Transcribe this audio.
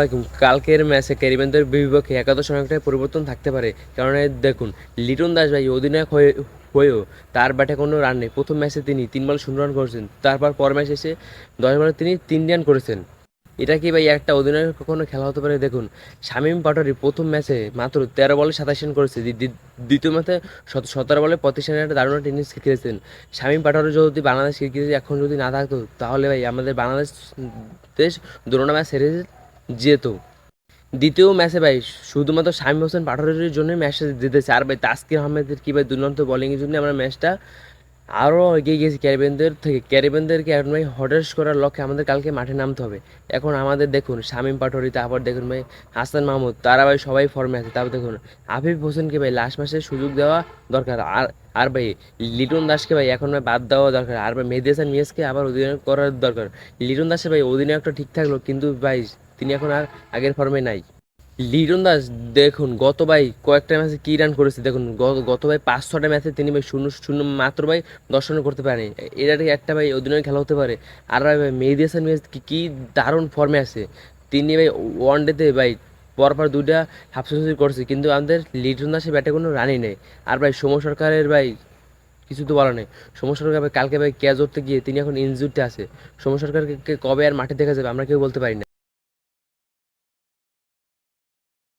আলাইকুম কালকের ম্যাচে ক্যারিবিয়ানদের বিপক্ষে একাদশ অনেকটাই পরিবর্তন থাকতে পারে। কারণ দেখুন, লিটন দাস ভাই অধিনায়ক হয়ে, হয়েও তার ব্যাটে কোনো রান নেই। প্রথম ম্যাচে তিনি তিন বল, শূন্য রান করেছেন। তারপর পর ম্যাচ এসে দশ বলে তিনি তিন রান করেছেন। এটা কি ভাই একটা অধিনায়ক কখনো খেলা হতে পারে? দেখুন, শামীম পাটোয়ারি প্রথম ম্যাচে মাত্র তেরো বলে সাতাশ রান করেছে। দ্বি- দ্বি- দ্বিতীয় ম্যাচে সত- সতেরো বলে পঁচিশ রানের একটা দারুণ টেনিস খেলেছেন। শামীম পাটোয়ারি যদি বাংলাদেশ ক্রিকেট এখন যদি না থাকতো, তাহলে ভাই আমাদের বাংলাদেশ, দেশ দুটো ম্যাচ হেরে যেত। দ্বিতীয় ম্যাচে ভাই, শুধুমাত্র শামীম হোসেন পাটোয়ারির জন্য ম্যাচটা জিতেছে। আর ভাই তাসকির আহমেদের কি ভাই দুর্দান্ত বোলিংয়ের জন্য আমরা ম্যাচটা আরও এগিয়ে গেছি ক্যারিবিয়ানদের থেকে। ক্যারিবিয়ানদেরকে এখন ভাই হটাস করার লক্ষ্যে আমাদের কালকে মাঠে নামতে হবে। এখন আমাদের দেখুন, শামীম পাটোয়ারি তারপর দেখুন ভাই, হাসান মাহমুদ, তারা ভাই সবাই ফর্মে আছে। তারপর দেখুন, আফিফ হোসেনকে ভাই লাস্ট ম্যাচে সুযোগ দেওয়া দরকার। আর আর ভাই, লিটন দাসকে ভাই এখন ভাই বাদ দেওয়া দরকার। আর ভাই মেহেদি হাসান মিয়াজকে আবার অধিনায়ক করার দরকার। লিটন দাসের ভাই অধিনায়কটা ঠিক থাকল, কিন্তু ভাই তিনি এখন আর আগের ফর্মে নাই। লিটন দাস, দেখুন গত ভাই কয়েকটা ম্যাচে কী রান করেছে, দেখুন গত ভাই পাঁচ ছটা ম্যাচে তিনি ভাই শূন্য শূন্য মাত্র ভাই দশ রান করতে পারেনি। এটা একটা ভাই অধিনায়ক খেলা হতে পারে। আর ভাই মেহেদি হাসান মিরাজ কি দারুণ ফর্মে আছে। তিনি ভাই ওয়ান ডেতে ভাই পরপর দুইটা হাফ সেঞ্চুরি করছে, কিন্তু আমাদের লিটন দাসের ব্যাটে কোনো রানই নেই। আর ভাই সোম সরকারের ভাই কিছু তো বলা নেই। সোম সরকার কালকে ভাই ক্যাচ ধরতে গিয়ে তিনি এখন ইনজুরিতে আছে। সোম সরকারকে কবে আর মাঠে দেখা যাবে, আমরা কেউ বলতে পারি না।